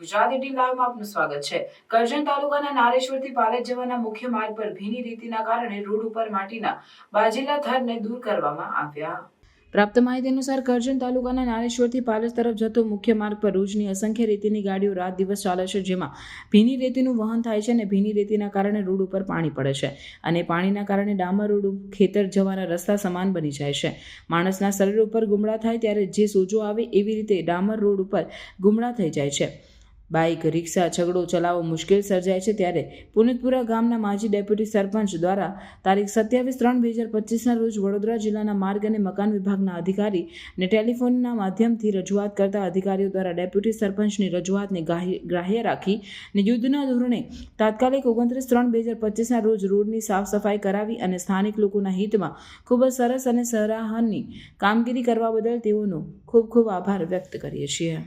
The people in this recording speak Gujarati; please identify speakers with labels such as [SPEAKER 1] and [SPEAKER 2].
[SPEAKER 1] ગુજરાત ઇટી લાઈવમાં આપનું સ્વાગત છે. કરજણ તાલુકાના નારેશ્વરથી પાલેજ જવાના મુખ્ય માર્ગ પર ભીની રેતીના કારણે રોડ ઉપર માટીના બાજેલા થરને દૂર કરવામાં આવ્યા. પ્રાપ્ત માહિતી અનુસાર કરજણ તાલુકાના નારેશ્વરથી પાલેજ તરફ જતો મુખ્ય માર્ગ પર રોજની અસંખ્ય રેતીની ગાડીઓ રાત દિવસ ચાલે છે, જેમાં ભીની રેતીનું વહન થાય છે અને ભીની રેતીના કારણે રોડ ઉપર પાણી પડે છે અને પાણીના કારણે ડામર રોડ ખેતર જવાના રસ્તા સમાન બની જાય છે. માણસના શરીર ઉપર ગુમડા થાય ત્યારે જે સોજો આવે એવી રીતે ડામર રોડ ઉપર ગુમડા થઈ જાય છે. બાઇક, રિક્ષા છગડો ચલાવવો મુશ્કેલ સર્જાય છે ત્યારે પુનિતપુરા ગામના માજી ડેપ્યુટી સરપંચ દ્વારા તારીખ સત્યાવીસ ત્રણ બે હજાર પચીસના રોજ વડોદરા જિલ્લાના માર્ગ અને મકાન વિભાગના અધિકારી ને ટેલિફોનના માધ્યમથી રજૂઆત કરતા અધિકારીઓ દ્વારા ડેપ્યુટી સરપંચની રજૂઆતને ગ્રાહ્ય રાખી ને યુદ્ધના ધોરણે તાત્કાલિક ઓગણત્રીસ ત્રણ બે હજાર પચીસના રોજ રોડની સાફ સફાઈ કરાવી અને સ્થાનિક લોકોના હિતમાં ખૂબ જ સરસ અને સરાહનની કામગીરી કરવા બદલ તેઓનો ખૂબ ખૂબ આભાર વ્યક્ત કરીએ છીએ.